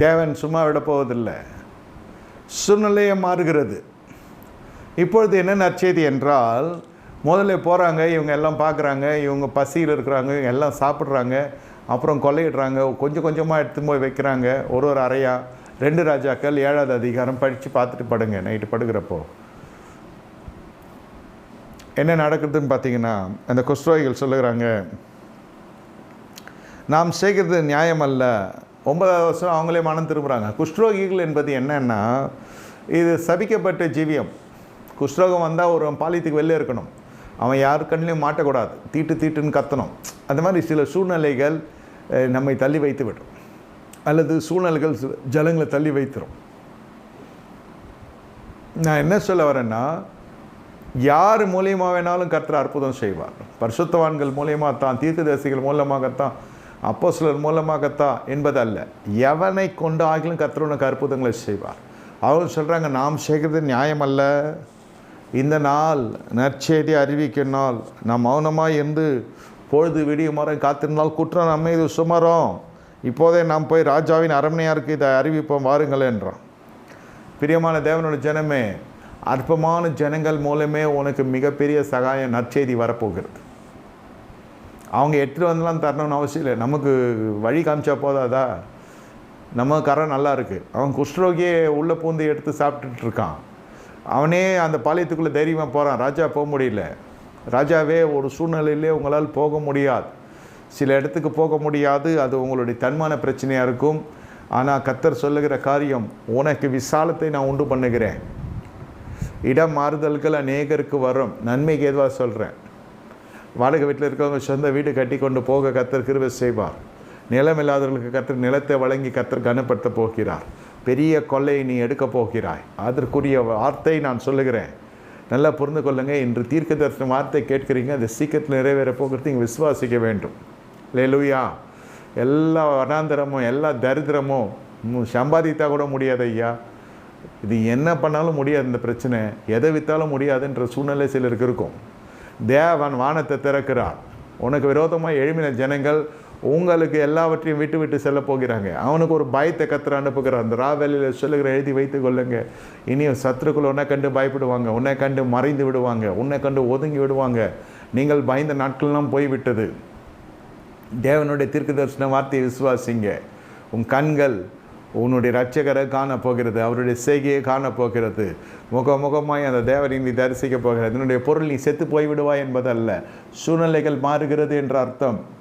தேவன் சும்மா விட போவதில்லை. சூழ்நிலையை மாறுகிறது. இப்பொழுது என்ன நற்செய்தி என்றால் முதல்ல போகிறாங்க இவங்க எல்லாம் பார்க்குறாங்க இவங்க பசியில் இருக்கிறாங்க இவங்க எல்லாம் சாப்பிட்றாங்க அப்புறம் கொள்ளையிடுறாங்க கொஞ்சம் கொஞ்சமாக எடுத்து போய் வைக்கிறாங்க ஒரு ஒரு அறையா ரெண்டு ராஜாக்கள் ஏழாவது அதிகாரம் படித்து பார்த்துட்டு படுங்க நைட்டு படுகிறப்போ என்ன நடக்குதுன்னு பார்த்தீங்கன்னா அந்த குஷ்ரோகிகள் சொல்லுகிறாங்க நாம் செய்கிறது நியாயம் அல்ல ஒன்பதாவது வருஷம் அவங்களே மனம் திரும்புகிறாங்க குஷ்ரோகிகள் என்பது என்னன்னா இது சபிக்கப்பட்ட ஜீவியம். குஷ்ரோகம் வந்தால் ஒரு பாலியத்துக்கு வெளில இருக்கணும். அவன் யார் கண்ணிலையும் மாட்டக்கூடாது. தீட்டு தீட்டுன்னு கத்தணும். அந்த மாதிரி சில சூழ்நிலைகள் நம்மை தள்ளி வைத்து விடும். அல்லது சூழ்நிலைகள் ஜலங்களை தள்ளி வைத்துரும். நான் என்ன சொல்ல வரேன்னா யார் மூலியமாக வேணாலும் கர்த்தர் அற்புதம் செய்வார். பரிசுத்தவான்கள் மூலியமாக தான் தீர்க்கதரிசிகள் மூலமாகத்தான் அப்போஸ்தலர் மூலமாகத்தான் என்பதல்ல. எவனை கொண்டு ஆகிலும் கர்த்தர் உனக்கு அற்புதங்களை செய்வார். அவங்க சொல்கிறாங்க நாம் செய்கிறது நியாயம் அல்ல இந்த நாள் நற்செய்தி அறிவிக்கும் நாள் நாம் மௌனமாக இருந்து பொழுது விடியும் வரை காத்திருந்தால் குற்றம் நம்ம இது சுமரும். இப்போதே நாம் போய் ராஜாவின் அரண்மனையாருக்கு இதை அறிவிப்போம் வாருங்கள் என்றான். பிரியமான தேவனோட ஜனமே அற்பமான ஜனங்கள் மூலமே உனக்கு மிகப்பெரிய சகாயம் நற்செய்தி வரப்போகிறது. அவங்க எடுத்துகிட்டு வந்துலாம் தரணும்னு அவசியம் இல்லை. நமக்கு வழி காமிச்சா போதாதா நம்ம கரம் நல்லா இருக்குது அவன் குஷ்ரோகியே உள்ளே பூந்து எடுத்து சாப்பிட்டுட்டு இருக்கான். அவனே அந்த பாளையத்துக்குள்ளே தைரியமாக போகிறான் ராஜா போக முடியல. ராஜாவே ஒரு சூழ்நிலையிலே உங்களால் போக முடியாது. சில இடத்துக்கு போக முடியாது. அது உங்களுடைய தன்மான பிரச்சனையாக இருக்கும். ஆனால் கத்தர் சொல்லுகிற காரியம் உனக்கு விசாலத்தை நான் உண்டு பண்ணுகிறேன். இடம் மாறுதல்கள் அநேகருக்கு வரும். நன்மைக்கு எதுவாக சொல்கிறேன் வாடகை வீட்டில் இருக்கிறவங்க சொந்த வீடு கட்டி கொண்டு போக கத்தர் கிருவை செய்வார். நிலம் இல்லாதவர்களுக்கு கத்தர் நிலத்தை வழங்கி கத்தர் கனப்படுத்த போகிறார். பெரிய கொள்ளையை நீ எடுக்கப் போகிறாய். அதற்குரிய வார்த்தை நான் சொல்லுகிறேன். நல்லா புரிந்து கொள்ளுங்கள் இன்று தீர்க்க தரிசன வார்த்தை கேட்குறீங்க. அது சீக்கிரத்தில் நிறைவேற போகிறது. நீங்கள் விசுவாசிக்க வேண்டும். லேலுயா எல்லா வனாந்தரமும் எல்லா தரித்திரமும் சம்பாதித்தா கூட முடியாது ஐயா. இது என்ன பண்ணாலும் முடியாது இந்த பிரச்சனை. எதை விற்றாலும் முடியாதுன்ற சூழ்நிலை சிலருக்கு இருக்கும். தேவன் வானத்தை திறக்கிறான். உனக்கு விரோதமாக எழுமின ஜனங்கள் உங்களுக்கு எல்லாவற்றையும் விட்டு விட்டு செல்ல போகிறாங்க. அவனுக்கு ஒரு பயத்தை கத்துற அனுப்புகிறான் அந்த ராவேலியில் சொல்லுகிற எழுதி வைத்து கொள்ளுங்க. இனியும் சத்துருக்கள் உன்னை கண்டு பயப்படுவாங்க. உன்னை கண்டு மறைந்து விடுவாங்க. உன்னை கண்டு ஒதுங்கி விடுவாங்க. நீங்கள் பயந்த நாட்கள்லாம் போய்விட்டது. தேவனுடைய தீர்க்க தரிசன வார்த்தையை விசுவாசிங்க. உன் கண்கள் உன்னுடைய ரட்சகரை காண போகிறது அவருடைய செய்கையை காணப் போகிறது முகமுகமாய் அந்த தேவனை நீ தரிசிக்க போகிறது. என்னுடைய பொருள் நீ செத்து போய்விடுவாய் என்பதல்ல. சூழ்நிலைகள் மாறுகிறது என்ற அர்த்தம்.